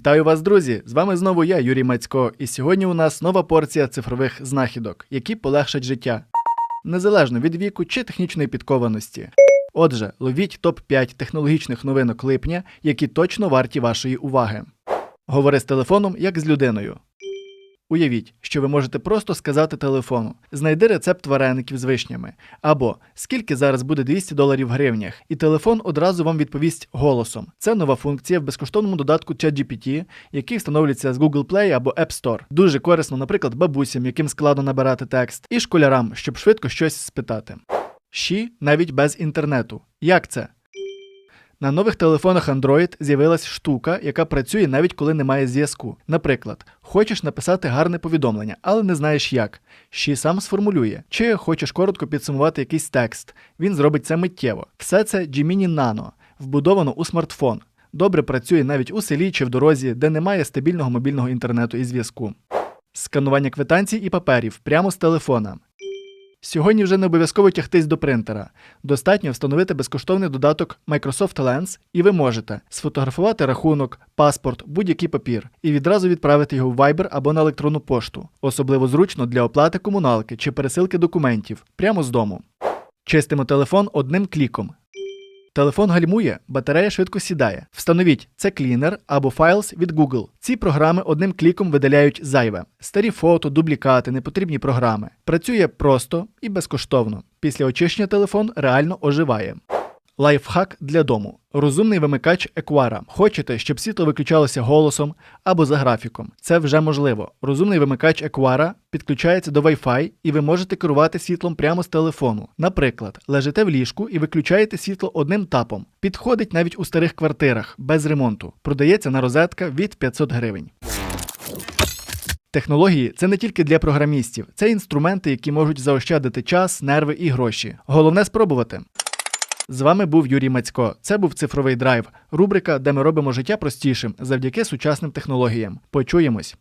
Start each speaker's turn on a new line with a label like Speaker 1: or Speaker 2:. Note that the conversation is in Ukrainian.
Speaker 1: Вітаю вас, друзі! З вами знову я, Юрій Мацько, і сьогодні у нас нова порція цифрових знахідок, які полегшать життя, незалежно від віку чи технічної підкованості. Отже, ловіть топ-5 технологічних новинок липня, які точно варті вашої уваги. Говори з телефоном, як з людиною. Уявіть, що ви можете просто сказати телефону: знайди рецепт вареників з вишнями, або скільки зараз буде 200 доларів в гривнях, і телефон одразу вам відповість голосом. Це нова функція в безкоштовному додатку ChatGPT, який встановлюється з Google Play або App Store. Дуже корисно, наприклад, бабусям, яким складно набирати текст, і школярам, щоб швидко щось спитати. Ші навіть без інтернету. Як це? На нових телефонах Android з'явилась штука, яка працює навіть коли немає зв'язку. Наприклад, хочеш написати гарне повідомлення, але не знаєш як. Щі сам сформулює, чи хочеш коротко підсумувати якийсь текст. Він зробить це миттєво. Все це Gemini Nano, вбудовано у смартфон. Добре працює навіть у селі чи в дорозі, де немає стабільного мобільного інтернету і зв'язку. Сканування квитанцій і паперів прямо з телефона. Сьогодні вже не обов'язково тягтись до принтера. Достатньо встановити безкоштовний додаток Microsoft Lens, і ви можете сфотографувати рахунок, паспорт, будь-який папір і відразу відправити його в Viber або на електронну пошту. Особливо зручно для оплати комуналки чи пересилки документів прямо з дому. Чистимо телефон одним кліком. Телефон гальмує, батарея швидко сідає. Встановіть це Cleaner або Files від Google. Ці програми одним кліком видаляють зайве. Старі фото, дублікати, непотрібні програми. Працює просто і безкоштовно. Після очищення телефон реально оживає. Лайфхак для дому. Розумний вимикач Equara. Хочете, щоб світло виключалося голосом або за графіком. Це вже можливо. Розумний вимикач Equara підключається до Wi-Fi і ви можете керувати світлом прямо з телефону. Наприклад, лежите в ліжку і виключаєте світло одним тапом. Підходить навіть у старих квартирах без ремонту. Продається на розетка від 500 гривень. Технології це не тільки для програмістів, це інструменти, які можуть заощадити час, нерви і гроші. Головне спробувати. З вами був Юрій Мацько. Це був цифровий драйв, рубрика, де ми робимо життя простішим завдяки сучасним технологіям. Почуємось.